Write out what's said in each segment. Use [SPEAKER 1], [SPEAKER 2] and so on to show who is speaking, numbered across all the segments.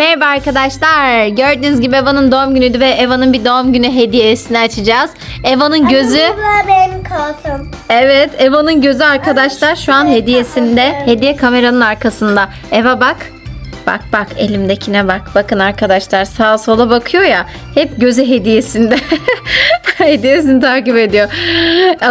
[SPEAKER 1] Merhaba arkadaşlar. Gördüğünüz gibi Eva'nın doğum günüydü ve Eva'nın bir doğum günü hediyesini açacağız. Eva'nın gözü
[SPEAKER 2] da benim kartım.
[SPEAKER 1] Evet, Eva'nın gözü arkadaşlar şu an hediyesinde. Hediye kameranın arkasında. Eva bak. Bak bak elimdekine bak. Bakın arkadaşlar sağa sola bakıyor ya. Hep gözü hediyesinde. Hediyesini takip ediyor.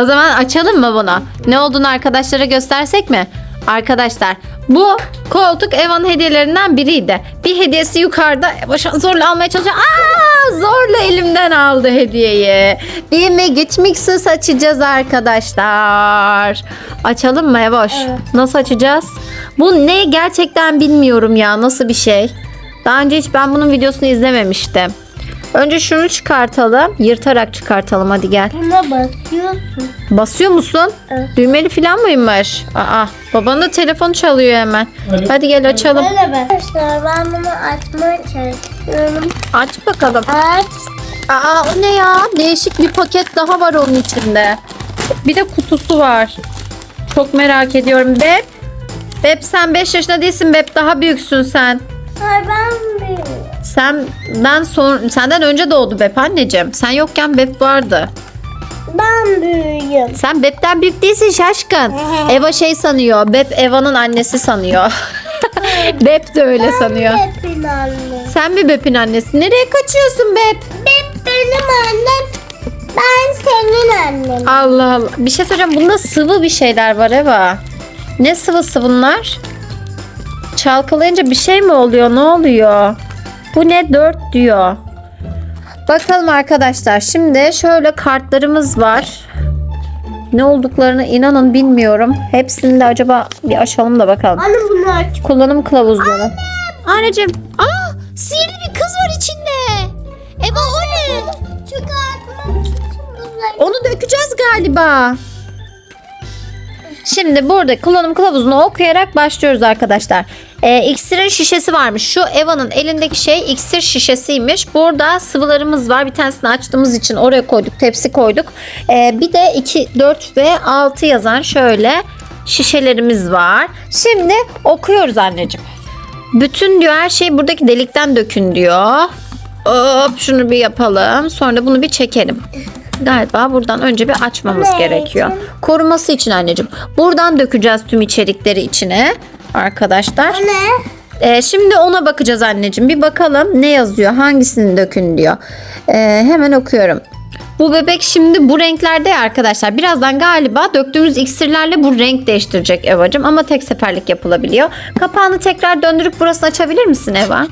[SPEAKER 1] O zaman açalım mı bunu? Ne olduğunu arkadaşlara göstersek mi? Arkadaşlar bu koltuk Eva'nın hediyelerinden biriydi. Bir hediyesi yukarıda. An zorla almaya çalışıyor. Aa, zorla elimden aldı hediyeyi. Bir Megit Mixus açacağız arkadaşlar. Açalım mı Evoş?
[SPEAKER 2] Evet.
[SPEAKER 1] Nasıl açacağız? Bu ne gerçekten bilmiyorum ya. Nasıl bir şey? Daha önce hiç ben bunun videosunu izlememiştim. Önce şunu çıkartalım. Yırtarak çıkartalım hadi gel.
[SPEAKER 2] Buna basıyorsun.
[SPEAKER 1] Basıyor musun?
[SPEAKER 2] Evet.
[SPEAKER 1] Düğmeli falan mıymış? Aa, babanın da telefon çalıyor hemen. Hadi gel açalım.
[SPEAKER 2] Böyle. Arkadaşlar ben bunu açmaya çalışıyorum.
[SPEAKER 1] Aç bakalım.
[SPEAKER 2] Aç.
[SPEAKER 1] Aa o ne ya? Değişik bir paket daha var onun içinde. Bir de kutusu var. Çok merak ediyorum. Beb. Beb sen 5 yaşında değilsin. Beb daha büyüksün sen.
[SPEAKER 2] Hayır ben bir...
[SPEAKER 1] Sen ben son senden önce doğdu Beb anneciğim. Sen yokken Beb vardı.
[SPEAKER 2] Ben büyüğüm.
[SPEAKER 1] Sen Beb'den büyük değilsin şaşkın. Eva şey sanıyor. Beb Eva'nın annesi sanıyor. Beb de öyle sanıyor.
[SPEAKER 2] Hepin anne.
[SPEAKER 1] Sen mi Beb'in annesi? Nereye kaçıyorsun Beb?
[SPEAKER 2] Hep benim annem. Ben senin annen.
[SPEAKER 1] Allah Allah. Bir şey söyleyeceğim. Bunda sıvı bir şeyler var Eva. Ne sıvısı bunlar? Çalkalayınca bir şey mi oluyor? Ne oluyor? Bu ne? 4 diyor. Bakalım arkadaşlar. Şimdi şöyle kartlarımız var. Ne olduklarını inanın bilmiyorum. Hepsini de acaba bir açalım da bakalım.
[SPEAKER 2] Anne bunu aç.
[SPEAKER 1] Kullanım kılavuzları. Anneciğim. Aa, sihirli bir kız var içinde. Eva o ne?
[SPEAKER 2] İçin güzel.
[SPEAKER 1] Onu dökeceğiz galiba. Şimdi burada kullanım kılavuzunu okuyarak başlıyoruz arkadaşlar. Ee, iksirin şişesi varmış. Şu Eva'nın elindeki şey iksir şişesiymiş. Burada sıvılarımız var. Bir tanesini açtığımız için oraya koyduk. Tepsi koyduk. Ee, bir de 2, 4 ve 6 yazan şöyle şişelerimiz var. Şimdi okuyoruz anneciğim. Bütün diyor her şey buradaki delikten dökün diyor. Hop şunu bir yapalım. Sonra bunu bir çekelim. Galiba buradan önce bir açmamız
[SPEAKER 2] Evet.
[SPEAKER 1] gerekiyor. Koruması için anneciğim. Buradan dökeceğiz tüm içerikleri içine. Arkadaşlar.
[SPEAKER 2] Ne?
[SPEAKER 1] Ee, şimdi ona bakacağız anneciğim. Bir bakalım ne yazıyor. Hangisini dökün diyor. Ee, hemen okuyorum. Bu bebek şimdi bu renklerde arkadaşlar. Birazdan galiba döktüğümüz iksirlerle bu renk değiştirecek Eva'cığım. Ama tek seferlik yapılabiliyor. Kapağını tekrar döndürüp burasını açabilir misin Eva?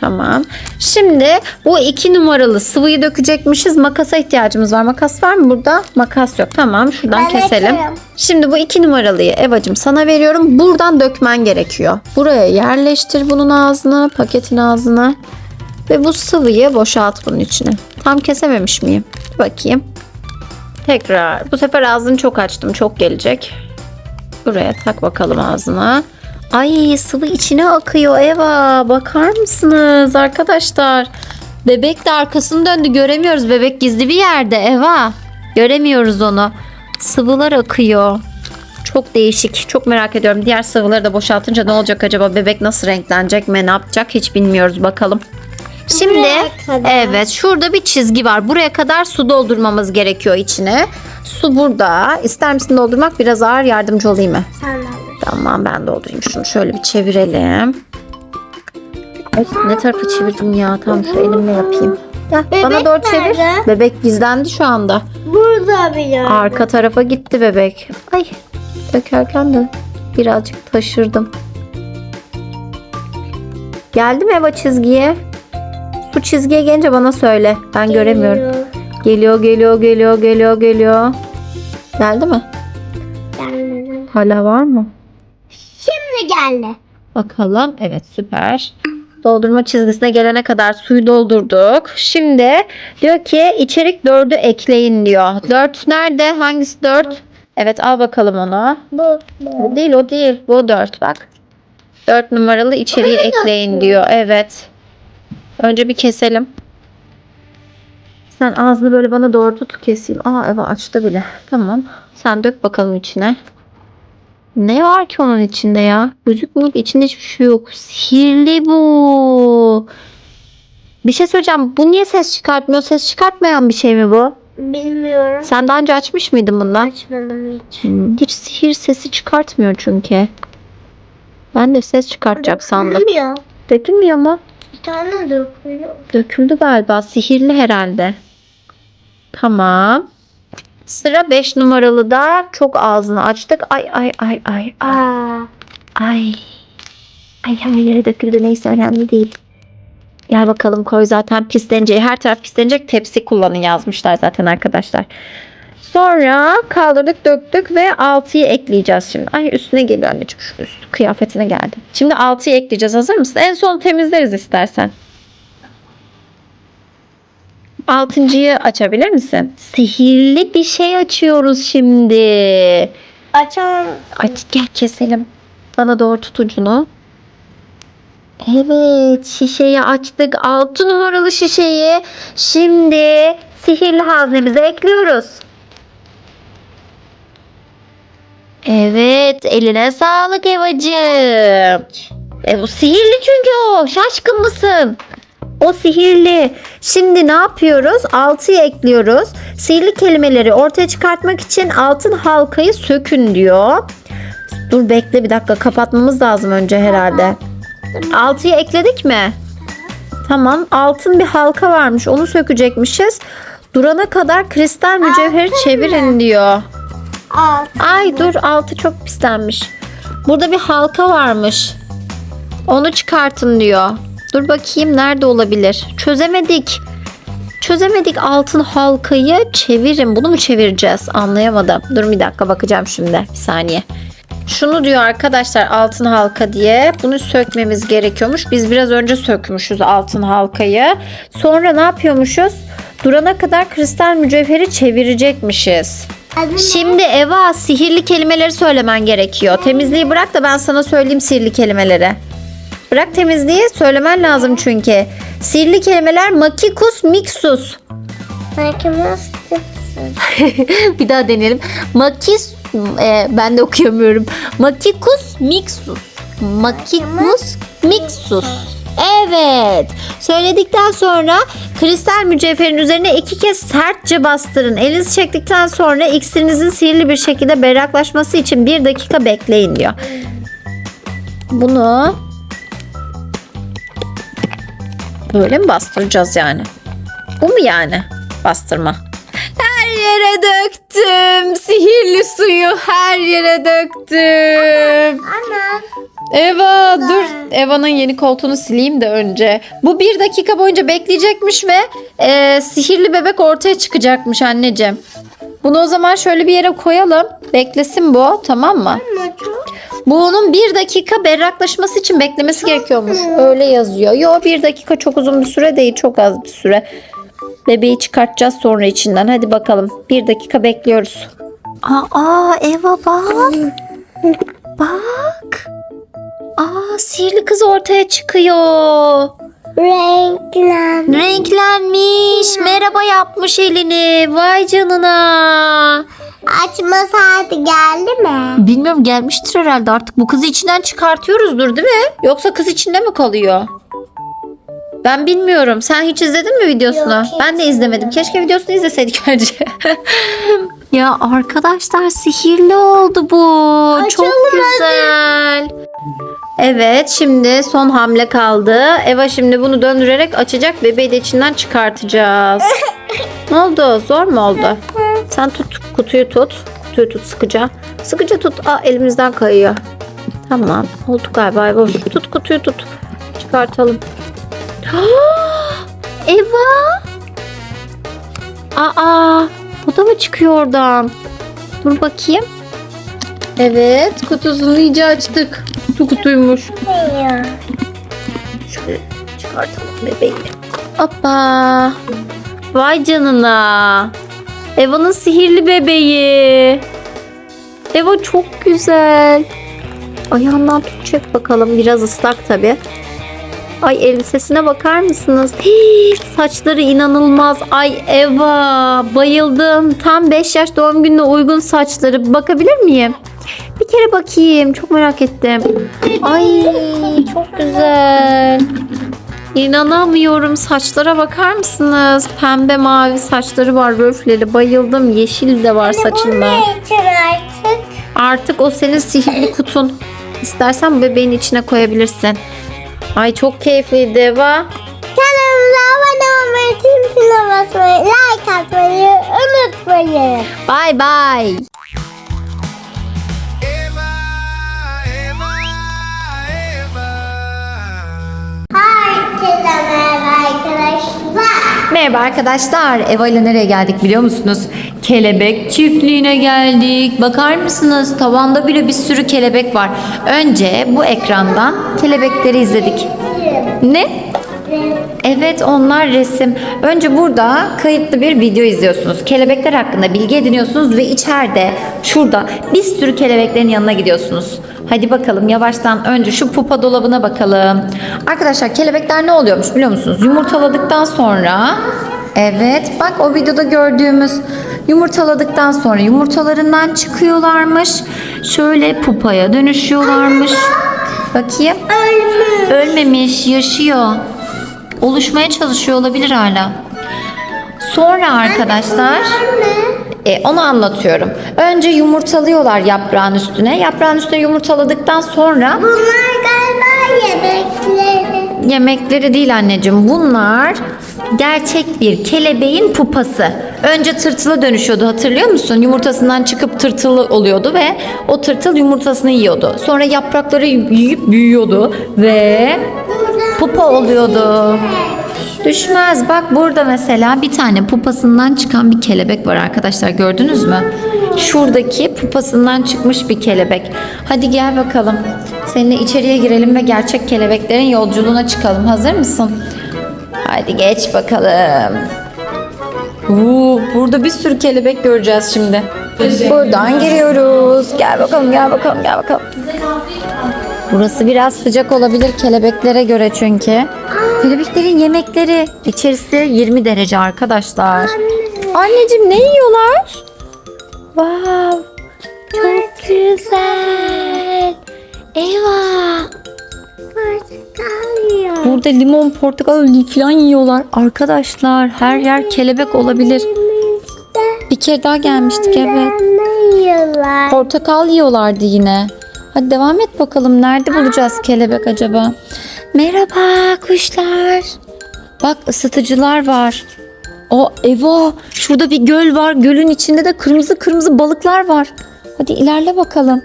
[SPEAKER 1] Tamam. Şimdi bu iki numaralı sıvıyı dökecekmişiz. Makasa ihtiyacımız var. Makas var mı burada? Makas yok. Tamam. Şuradan
[SPEAKER 2] Ben
[SPEAKER 1] keselim.
[SPEAKER 2] açarım.
[SPEAKER 1] Şimdi bu iki numaralıyı Evacım sana veriyorum. Buradan dökmen gerekiyor. Buraya yerleştir bunun ağzına, paketin ağzına. Ve bu sıvıyı boşalt bunun içine. Tam kesememiş miyim? Bakayım. Tekrar. Bu sefer ağzını çok açtım. Çok gelecek. Buraya tak bakalım ağzına. Ay sıvı içine akıyor Eva. Bakar mısınız arkadaşlar? Bebek de arkasını döndü. Göremiyoruz. Bebek gizli bir yerde Eva. Göremiyoruz onu. Sıvılar akıyor. Çok değişik. Çok merak ediyorum. Diğer sıvıları da boşaltınca ne olacak acaba? Bebek nasıl renklenecek mi? Ne yapacak? Hiç bilmiyoruz. Bakalım. Şimdi evet şurada bir çizgi var. Buraya kadar su doldurmamız gerekiyor içine. Su burada. İster misin doldurmak? Biraz ağır yardımcı olayım mı?
[SPEAKER 2] Sen.
[SPEAKER 1] Tamam ben doldurayım. Şunu şöyle bir çevirelim. Ay, ne tarafa çevirdim ya? Tam şu elimle yapayım. Gel, bana
[SPEAKER 2] Bebek
[SPEAKER 1] doğru çevir.
[SPEAKER 2] nerede?
[SPEAKER 1] Bebek gizlendi şu anda.
[SPEAKER 2] Burada bir yer.
[SPEAKER 1] Arka tarafa gitti bebek. Ay dökerken de birazcık taşırdım. Geldi mi Eva çizgiye? Su çizgiye gelince bana söyle. Ben göremiyorum. Geliyor geliyor geliyor geliyor geliyor. Geldi mi?
[SPEAKER 2] Gelmedi.
[SPEAKER 1] Hala var mı?
[SPEAKER 2] Şimdi geldi.
[SPEAKER 1] Bakalım. Evet süper. Doldurma çizgisine gelene kadar suyu doldurduk. Şimdi diyor ki içerik 4'ü ekleyin diyor. 4 nerede? Hangisi 4? Evet al bakalım onu.
[SPEAKER 2] Bu. bu.
[SPEAKER 1] Değil o değil. Bu 4 bak. 4 numaralı içeriği ekleyin diyor. Evet. Önce bir keselim. Sen ağzını böyle bana doğru tut keseyim. Aa evet açtı bile. Tamam. Sen dök bakalım içine. Ne var ki onun içinde ya? Gözükmüyor ki içinde hiçbir şey yok. Sihirli bu. Bir şey söyleyeceğim. Bu niye ses çıkartmıyor? Ses çıkartmayan bir şey mi bu?
[SPEAKER 2] Bilmiyorum.
[SPEAKER 1] Sen daha önce açmış mıydın bundan?
[SPEAKER 2] Açmadım hiç.
[SPEAKER 1] Hmm, Hiç sihir sesi çıkartmıyor çünkü. Ben de ses çıkartacak sandım.
[SPEAKER 2] Bilmiyorum.
[SPEAKER 1] Dökülmüyor mu?
[SPEAKER 2] Bir tane dökülüyor.
[SPEAKER 1] Döküldü galiba. Sihirli herhalde. Tamam. Sıra 5 numaralı da çok ağzını açtık. Ay ay ay ay.
[SPEAKER 2] Aa.
[SPEAKER 1] Ay. Ay her yere döküldü neyse önemli değil. Gel bakalım koy zaten pisleneceği her taraf pislenecek tepsi kullanın yazmışlar zaten arkadaşlar. Sonra kaldırdık döktük ve 6'yı ekleyeceğiz şimdi. Ay üstüne geliyor anneciğim şu üstü kıyafetine geldi. Şimdi 6'yı ekleyeceğiz hazır mısın? En son temizleriz istersen. Altıncıyı açabilir misin? Sihirli bir şey açıyoruz şimdi.
[SPEAKER 2] Açamam.
[SPEAKER 1] Aç gel keselim. Bana doğru tut ucunu. Evet şişeyi açtık. 6 numaralı şişeyi. Şimdi sihirli haznemize ekliyoruz. Evet eline sağlık Evacığım. E bu sihirli çünkü o. Şaşkın mısın? O sihirli. Şimdi ne yapıyoruz? 6'yı ekliyoruz. Sihirli kelimeleri ortaya çıkartmak için altın halkayı sökün diyor. Dur bekle bir dakika kapatmamız lazım önce herhalde. 6'yı ekledik mi? Tamam altın bir halka varmış onu sökecekmişiz. Durana kadar kristal mücevheri çevirin diyor.
[SPEAKER 2] Altı.
[SPEAKER 1] Ay dur altı çok pislenmiş. Burada bir halka varmış. Onu çıkartın diyor. Dur bakayım nerede olabilir? Çözemedik. Çözemedik altın halkayı çevirin. Bunu mu çevireceğiz? Anlayamadım. Dur bir dakika bakacağım şimdi. Bir saniye. Şunu diyor arkadaşlar altın halka diye. Bunu sökmemiz gerekiyormuş. Biz biraz önce sökmüşüz altın halkayı. Sonra ne yapıyormuşuz? Durana kadar kristal mücevheri çevirecekmişiz. Şimdi Eva sihirli kelimeleri söylemen gerekiyor. Temizliği bırak da ben sana söyleyeyim sihirli kelimeleri. Bırak temizliği söylemen lazım çünkü. Sihirli kelimeler makikus mixus.
[SPEAKER 2] Belki nasıl
[SPEAKER 1] Bir daha deneyelim. Makis e, ben de okuyamıyorum. Makikus mixus. Makikus mixus. Evet. Söyledikten sonra kristal mücevherin üzerine iki kez sertçe bastırın. Elinizi çektikten sonra iksirinizin sihirli bir şekilde berraklaşması için bir dakika bekleyin diyor. Bunu böyle mi bastıracağız yani? Bu mu yani bastırma? Her yere döktüm. Sihirli suyu her yere döktüm.
[SPEAKER 2] Ana.
[SPEAKER 1] Eva dur. Eva'nın yeni koltuğunu sileyim de önce. Bu bir dakika boyunca bekleyecekmiş ve e, sihirli bebek ortaya çıkacakmış anneciğim. Bunu o zaman şöyle bir yere koyalım. Beklesin bu tamam mı?
[SPEAKER 2] Çok.
[SPEAKER 1] Bunun bir dakika berraklaşması için beklemesi gerekiyormuş. Öyle yazıyor. Yo bir dakika çok uzun bir süre değil. Çok az bir süre. Bebeği çıkartacağız sonra içinden. Hadi bakalım. Bir dakika bekliyoruz. Aa Eva bak. Bak. Aa sihirli kız ortaya çıkıyor.
[SPEAKER 2] Renklen.
[SPEAKER 1] Renklenmiş. Merhaba yapmış elini. Vay canına.
[SPEAKER 2] Açma saati geldi mi?
[SPEAKER 1] Bilmiyorum gelmiştir herhalde artık. Bu kızı içinden çıkartıyoruzdur değil mi? Yoksa kız içinde mi kalıyor? Ben bilmiyorum. Sen hiç izledin mi videosunu?
[SPEAKER 2] Yok,
[SPEAKER 1] ben de izlemedim. Keşke videosunu izleseydik önce. Ya arkadaşlar sihirli oldu bu. Çok
[SPEAKER 2] Açalım
[SPEAKER 1] güzel. Evet şimdi son hamle kaldı. Eva şimdi bunu döndürerek açacak. Bebeği de içinden çıkartacağız. ne oldu? Zor mu oldu? Sen tut kutuyu tut. Kutuyu tut sıkıca. Sıkıca tut. Aa elimizden kayıyor. Tamam. Oldu galiba. Boş. Tut kutuyu tut. Çıkartalım. Eva. Aa. O da mı çıkıyor oradan? Dur bakayım. Evet. Kutusunu iyice açtık. Kutu kutuymuş.
[SPEAKER 2] Ya.
[SPEAKER 1] Şöyle çıkartalım bebeği. Hoppa. Vay canına. Eva'nın sihirli bebeği. Eva çok güzel. Ayağından tutacak bakalım. Biraz ıslak tabi. Ay elbisesine bakar mısınız? Hii, saçları inanılmaz. Ay Eva bayıldım. Tam 5 yaş doğum gününe uygun saçları. Bakabilir miyim? Bir kere bakayım. Çok merak ettim. Ay çok güzel. İnanamıyorum. Saçlara bakar mısınız? Pembe mavi saçları var röfleli. Bayıldım. Yeşil de var saçında.
[SPEAKER 2] Artık?
[SPEAKER 1] Artık o senin sihirli kutun. İstersen bebeğin içine koyabilirsin. Ay çok keyifliydi Eva.
[SPEAKER 2] Kanalımıza abone olmayı, tüm tüne basmayı, like atmayı unutmayın.
[SPEAKER 3] Eva.
[SPEAKER 2] Herkese merhaba arkadaşlar.
[SPEAKER 1] Merhaba arkadaşlar. Eva ile nereye geldik biliyor musunuz? Kelebek çiftliğine geldik. Bakar mısınız? Tavanda bile bir sürü kelebek var. Önce bu ekrandan kelebekleri izledik. Ne? Evet onlar resim. Önce burada kayıtlı bir video izliyorsunuz. Kelebekler hakkında bilgi ediniyorsunuz ve içeride şurada bir sürü kelebeklerin yanına gidiyorsunuz. Hadi bakalım yavaştan önce şu pupa dolabına bakalım. Arkadaşlar kelebekler ne oluyormuş biliyor musunuz? Yumurtaladıktan sonra evet bak o videoda gördüğümüz yumurtaladıktan sonra yumurtalarından çıkıyorlarmış. Şöyle pupaya dönüşüyorlarmış. Bakayım.
[SPEAKER 2] Ölmüş.
[SPEAKER 1] Ölmemiş, yaşıyor. Oluşmaya çalışıyor olabilir hala. Sonra arkadaşlar e, onu anlatıyorum. Önce yumurtalıyorlar yaprağın üstüne. Yaprağın üstüne yumurtaladıktan sonra
[SPEAKER 2] Bunlar galiba yemekleri.
[SPEAKER 1] yemekleri değil anneciğim. Bunlar gerçek bir kelebeğin pupası. Önce tırtıla dönüşüyordu hatırlıyor musun? Yumurtasından çıkıp tırtılı oluyordu ve o tırtıl yumurtasını yiyordu. Sonra yaprakları yiyip büyüyordu ve pupa oluyordu. Düşmez. Bak burada mesela bir tane pupasından çıkan bir kelebek var arkadaşlar. Gördünüz mü? Şuradaki pupasından çıkmış bir kelebek. Hadi gel bakalım. Seninle içeriye girelim ve gerçek kelebeklerin yolculuğuna çıkalım. Hazır mısın? Hadi geç bakalım. Oo, burada bir sürü kelebek göreceğiz şimdi. Buradan giriyoruz. Gel bakalım, gel bakalım, gel bakalım. Burası biraz sıcak olabilir kelebeklere göre çünkü. Kelebeklerin yemekleri içerisi 20 derece arkadaşlar. Anneciğim ne yiyorlar? Wow. Çok güzel. Eyvah.
[SPEAKER 2] Portakal
[SPEAKER 1] Burada limon, portakal falan yiyorlar. Arkadaşlar her yer kelebek olabilir. Bir kere daha gelmiştik evet. Portakal yiyorlardı yine. Hadi devam et bakalım. Nerede bulacağız kelebek acaba? Merhaba kuşlar. Bak ısıtıcılar var. O Eva şurada bir göl var. Gölün içinde de kırmızı kırmızı balıklar var. Hadi ilerle bakalım.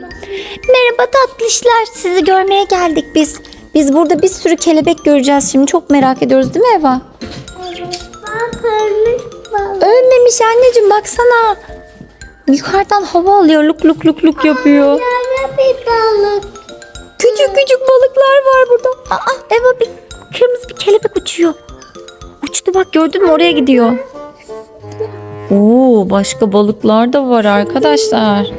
[SPEAKER 1] Merhaba tatlışlar. Sizi görmeye geldik biz. Biz burada bir sürü kelebek göreceğiz şimdi. Çok merak ediyoruz değil mi Eva?
[SPEAKER 2] Bak ölmüş balık.
[SPEAKER 1] Ölmemiş anneciğim baksana. Yukarıdan hava alıyor. Luk luk luk luk yapıyor.
[SPEAKER 2] Yara bir balık.
[SPEAKER 1] Küçük küçük balıklar var burada. Aa Eva bir kırmızı bir kelebek uçuyor. Uçtu bak gördün mü oraya gidiyor. Oo başka balıklar da var arkadaşlar.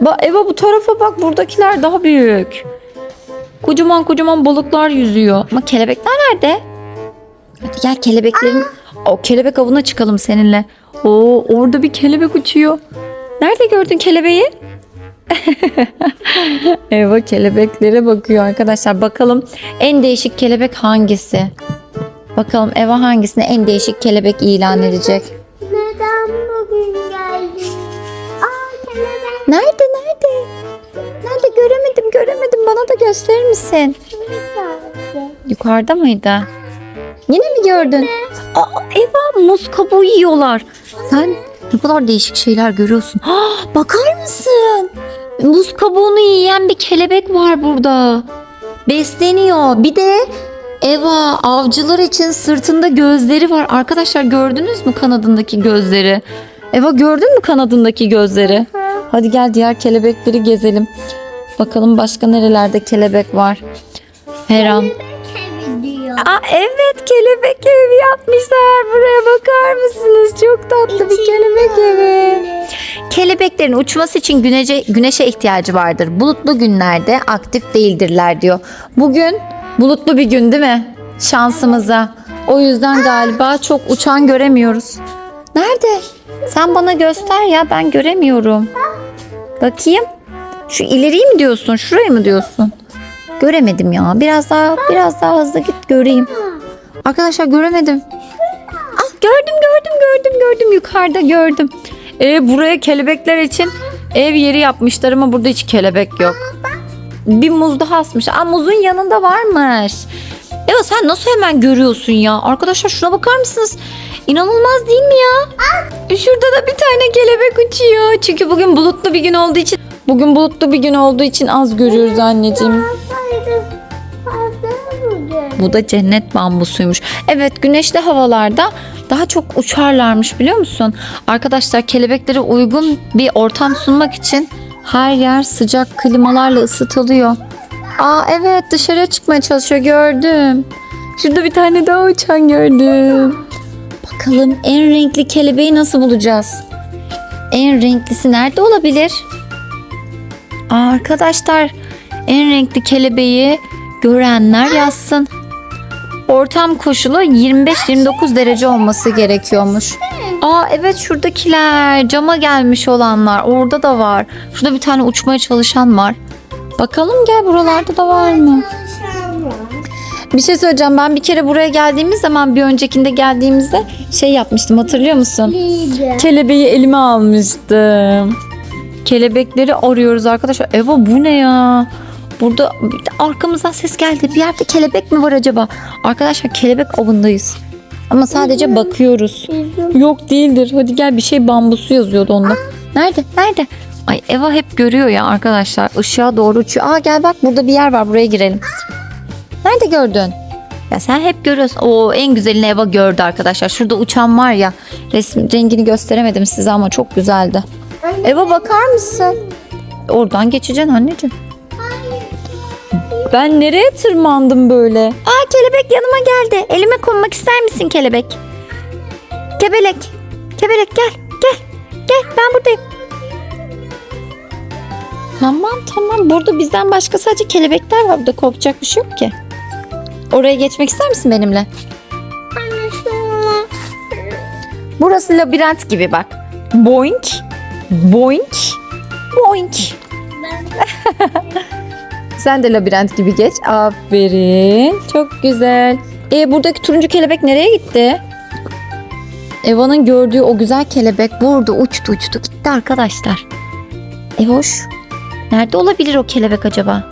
[SPEAKER 1] Bak Eva bu tarafa bak buradakiler daha büyük. Kocaman kocaman balıklar yüzüyor. Ama kelebekler nerede? Hadi gel kelebeklerin o kelebek avına çıkalım seninle. Oo orada bir kelebek uçuyor. Nerede gördün kelebeği? Eva kelebeklere bakıyor arkadaşlar. Bakalım en değişik kelebek hangisi? Bakalım Eva hangisine en değişik kelebek ilan edecek?
[SPEAKER 2] Neden bugün geldin? Aa kelebek.
[SPEAKER 1] Nerede nerede? Nerede göremedim bana da gösterir misin? Yukarıda mıydı? Yine mi gördün? Aa, Eva muz kabuğu yiyorlar. Sen ne kadar değişik şeyler görüyorsun. Ah, bakar mısın? Muz kabuğunu yiyen bir kelebek var burada. Besleniyor. Bir de Eva avcılar için sırtında gözleri var. Arkadaşlar gördünüz mü kanadındaki gözleri? Eva gördün mü kanadındaki gözleri? Hadi gel diğer kelebekleri gezelim. Bakalım başka nerelerde kelebek var. Her an. Aa evet kelebek evi yapmışlar. Buraya bakar mısınız? Çok tatlı bir kelebek evi. Kelebeklerin uçması için güneşe, güneşe ihtiyacı vardır. Bulutlu günlerde aktif değildirler diyor. Bugün bulutlu bir gün değil mi? Şansımıza. O yüzden galiba çok uçan göremiyoruz. Nerede? Sen bana göster ya ben göremiyorum. Bakayım. Şu ileriyi mi diyorsun? Şurayı mı diyorsun? Göremedim ya. Biraz daha biraz daha hızlı git göreyim. Arkadaşlar göremedim. Ah gördüm gördüm gördüm gördüm yukarıda gördüm. E, buraya kelebekler için ev yeri yapmışlar ama burada hiç kelebek yok. Bir muz daha asmış. Aa muzun yanında varmış. Eva sen nasıl hemen görüyorsun ya? Arkadaşlar şuna bakar mısınız? İnanılmaz değil mi ya? Şurada da bir tane kelebek uçuyor. Çünkü bugün bulutlu bir gün olduğu için bugün bulutlu bir gün olduğu için az görüyoruz anneciğim. Bu da cennet bambusuymuş. Evet güneşli havalarda daha çok uçarlarmış biliyor musun? Arkadaşlar kelebeklere uygun bir ortam sunmak için her yer sıcak klimalarla ısıtılıyor. Aa evet dışarıya çıkmaya çalışıyor gördüm. Şurada bir tane daha uçan gördüm. Bakalım en renkli kelebeği nasıl bulacağız? En renklisi nerede olabilir? Arkadaşlar en renkli kelebeği görenler yazsın. Ortam koşulu 25-29 derece olması gerekiyormuş. Aa evet şuradakiler cama gelmiş olanlar orada da var. Şurada bir tane uçmaya çalışan var. Bakalım gel buralarda da var mı? Bir şey söyleyeceğim ben bir kere buraya geldiğimiz zaman bir öncekinde geldiğimizde şey yapmıştım hatırlıyor musun? Kelebeği elime almıştım. Kelebekleri arıyoruz arkadaşlar. Eva bu ne ya? Burada arkamızdan ses geldi. Bir yerde kelebek mi var acaba? Arkadaşlar kelebek avındayız. Ama sadece bakıyoruz. Yok değildir. Hadi gel bir şey bambusu yazıyordu onda. Nerede? Nerede? Ay Eva hep görüyor ya arkadaşlar. Işığa doğru uçuyor. Aa gel bak burada bir yer var. Buraya girelim. Nerede gördün? Ya sen hep görüyorsun. O en güzelini Eva gördü arkadaşlar. Şurada uçan var ya. Resim rengini gösteremedim size ama çok güzeldi. Eva bakar mısın? Oradan geçeceksin anneciğim. Ben nereye tırmandım böyle? Aa kelebek yanıma geldi. Elime konmak ister misin kelebek? Kebelek. Kebelek gel. Gel. Gel ben buradayım. Tamam tamam. Burada bizden başka sadece kelebekler var. Burada korkacak bir şey yok ki. Oraya geçmek ister misin benimle?
[SPEAKER 2] Anne.
[SPEAKER 1] Burası labirent gibi bak. Boink. Boink. Boink. Sen de labirent gibi geç. Aferin. Çok güzel. E buradaki turuncu kelebek nereye gitti? Eva'nın gördüğü o güzel kelebek burada uçtu uçtu gitti arkadaşlar. Evoş. Nerede olabilir o kelebek acaba?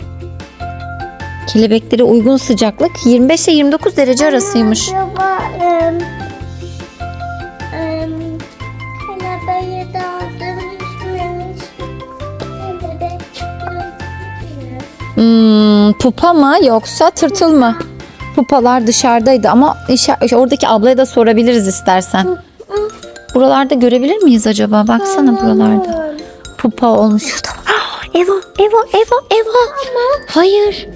[SPEAKER 1] Kelebeklere uygun sıcaklık 25 ile 29 derece arasıymış.
[SPEAKER 2] Acaba
[SPEAKER 1] Hmm, pupa mı yoksa tırtıl mı? Pupalar dışarıdaydı ama oradaki ablaya da sorabiliriz istersen. Buralarda görebilir miyiz acaba? Baksana buralarda. Pupa olmuş. Şurada. Eva, Eva, Eva, Eva. Hayır.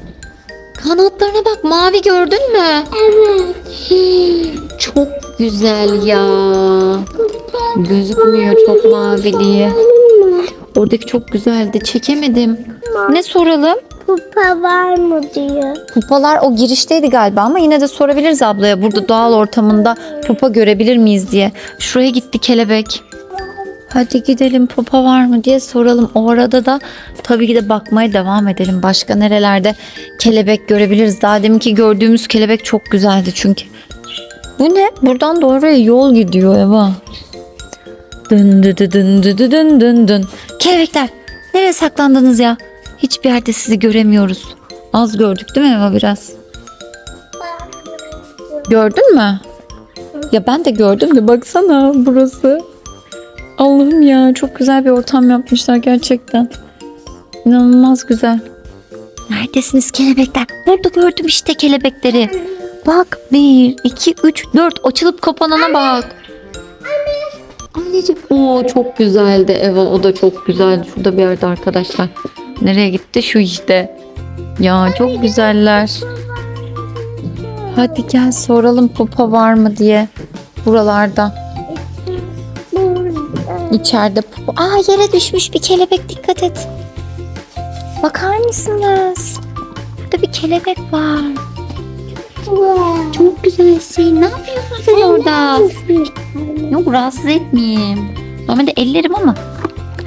[SPEAKER 1] Kanatlarına bak mavi gördün mü?
[SPEAKER 2] Evet.
[SPEAKER 1] Çok güzel ya. Gözükmüyor çok maviliği. Oradaki çok güzeldi. Çekemedim. Ne soralım?
[SPEAKER 2] Pupa var mı diyor.
[SPEAKER 1] Pupalar o girişteydi galiba ama yine de sorabiliriz ablaya. Burada doğal ortamında pupa görebilir miyiz diye. Şuraya gitti kelebek. Hadi gidelim pupa var mı diye soralım. O arada da tabii ki de bakmaya devam edelim. Başka nerelerde kelebek görebiliriz. Daha deminki gördüğümüz kelebek çok güzeldi çünkü. Bu ne? Buradan doğruya yol gidiyor Eva. Dın dı dı dın dı dı dın dın dın. Kelebekler nereye saklandınız ya? Hiçbir yerde sizi göremiyoruz. Az gördük değil mi Eva biraz? Gördün mü? Ya ben de gördüm de baksana burası. Allah'ım ya çok güzel bir ortam yapmışlar gerçekten. İnanılmaz güzel. Neredesiniz kelebekler? Burada gördüm işte kelebekleri. Bak bir, iki, üç, dört açılıp kapanana bak. Anneciğim. Oo çok güzeldi Eva. O da çok güzeldi. Şurada bir yerde arkadaşlar. Nereye gitti? Şu işte. Ya çok güzeller. Hadi gel soralım pupa var mı diye. Buralarda. İçeride pupa. Aa yere düşmüş bir kelebek dikkat et. Bakar mısınız? Burada bir kelebek var. Çok güzelsin. Ne yapıyorsun sen orada? Yok rahatsız etmeyeyim. Normalde ellerim ama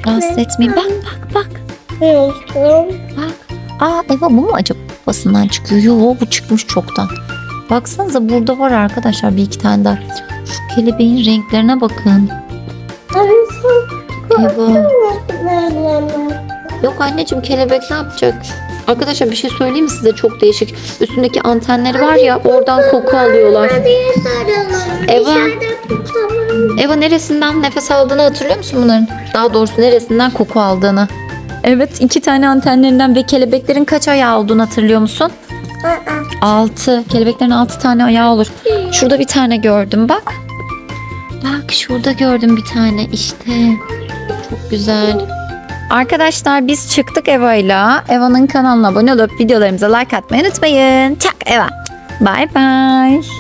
[SPEAKER 1] rahatsız etmeyeyim. Bak bak bak.
[SPEAKER 2] Yapıyorum.
[SPEAKER 1] Bak. Aa Eva bu mu acaba babasından çıkıyor? Yo bu çıkmış çoktan. Baksanıza burada var arkadaşlar bir iki tane daha. Şu kelebeğin renklerine bakın. Eva. Yok anneciğim kelebek ne yapacak? Arkadaşlar bir şey söyleyeyim mi size çok değişik. Üstündeki antenleri var ya oradan koku alıyorlar. Eva. Eva neresinden nefes aldığını hatırlıyor musun bunların? Daha doğrusu neresinden koku aldığını. Evet iki tane antenlerinden ve kelebeklerin kaç ayağı olduğunu hatırlıyor musun? Altı. Kelebeklerin altı tane ayağı olur. Şurada bir tane gördüm bak. Bak şurada gördüm bir tane işte. Çok güzel. Arkadaşlar biz çıktık Eva'yla. Eva'nın kanalına abone olup videolarımıza like atmayı unutmayın. Çak Eva. Bye bye.